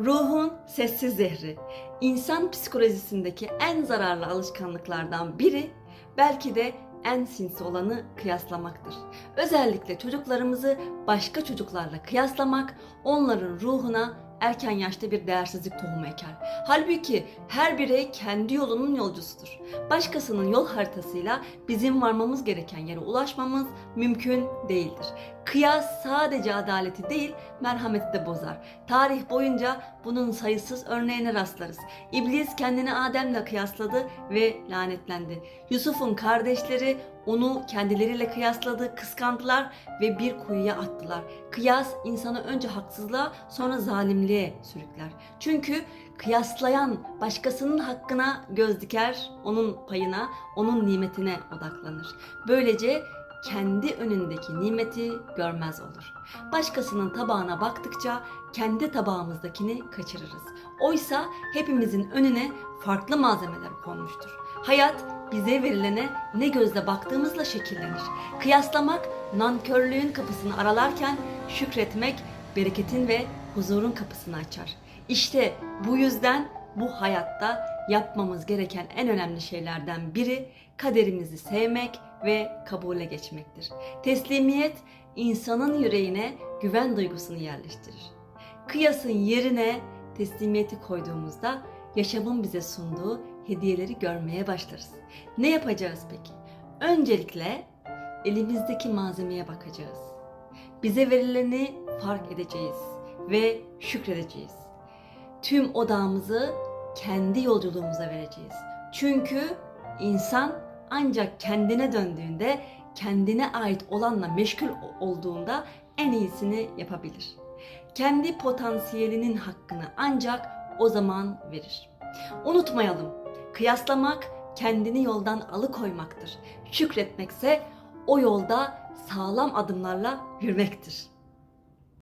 Ruhun sessiz zehri. İnsan psikolojisindeki en zararlı alışkanlıklardan biri belki de en sinsi olanı kıyaslamaktır. Özellikle çocuklarımızı başka çocuklarla kıyaslamak onların ruhuna erken yaşta bir değersizlik tohumu eker. Halbuki her birey kendi yolunun yolcusudur. Başkasının yol haritasıyla bizim varmamız gereken yere ulaşmamız mümkün değildir. Kıyas sadece adaleti değil, merhameti de bozar. Tarih boyunca bunun sayısız örneğine rastlarız. İblis kendini Adem'le kıyasladı ve lanetlendi. Yusuf'un kardeşleri onu kendileriyle kıyasladı, kıskandılar ve bir kuyuya attılar. Kıyas insanı önce haksızlığa sonra zalimliğe sürükler. Çünkü kıyaslayan başkasının hakkına göz diker, onun payına, onun nimetine odaklanır. Böylece kendi önündeki nimeti görmez olur. Başkasının tabağına baktıkça kendi tabağımızdakini kaçırırız. Oysa hepimizin önüne farklı malzemeler konmuştur. Hayat bize verilene ne gözle baktığımızla şekillenir. Kıyaslamak nankörlüğün kapısını aralarken şükretmek bereketin ve huzurun kapısını açar. İşte bu yüzden bu hayatta yapmamız gereken en önemli şeylerden biri kaderimizi sevmek ve kabule geçmektir. Teslimiyet insanın yüreğine güven duygusunu yerleştirir. Kıyasın yerine teslimiyeti koyduğumuzda yaşamın bize sunduğu hediyeleri görmeye başlarız. Ne yapacağız peki? Öncelikle elimizdeki malzemeye bakacağız. Bize verileni fark edeceğiz ve şükredeceğiz. Tüm odağımızı kendi yolculuğumuza vereceğiz. Çünkü insan ancak kendine döndüğünde, kendine ait olanla meşgul olduğunda en iyisini yapabilir. Kendi potansiyelinin hakkını ancak o zaman verir. Unutmayalım, kıyaslamak kendini yoldan alıkoymaktır. Şükretmekse o yolda sağlam adımlarla yürümektir.